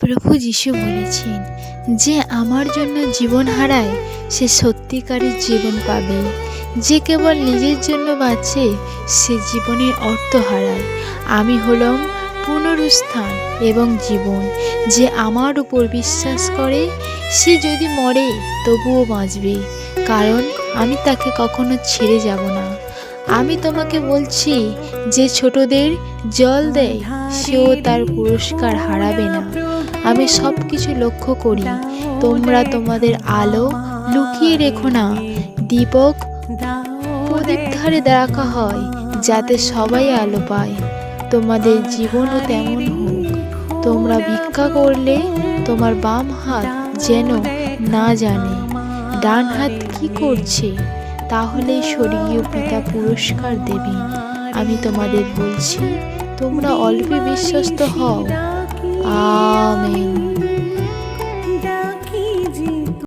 প্রভু যিশু বলেছেন, যে আমার জন্য জীবন হারায়, সে সত্যিকারের জীবন পাবে। যে কেবল নিজের জন্য বাঁচে, সে জীবনের অর্থ হারায়। আমি হলাম পুনরুত্থান এবং জীবন। যে আমার উপর বিশ্বাস করে, সে যদি মরে, তবুও বাঁচবে। কারণ আমি তাকে কখনো ছেড়ে যাব না। আমি তোমাকে বলছি, যে ছোটদের জল দেয়, সেও তার পুরস্কার হারাবে না। আমি সব কিছু লক্ষ্য করি। তোমরা তোমাদের আলো লুকিয়ে রেখো না। দীপক, প্রদীপ ধারে রাখা হয় যাতে সবাই আলো পায়। তোমাদের জীবনও তেমন হোক। তোমরা ভিক্ষা করলে তোমার বাম হাত যেন না জানে। ডান হাত কি করছে? তাহলে স্বর্গীয় পিতা পুরস্কার দেবে। আমি তোমাদের বলছি, তোমরা অল্পে বিশ্বস্ত হও। আমেন।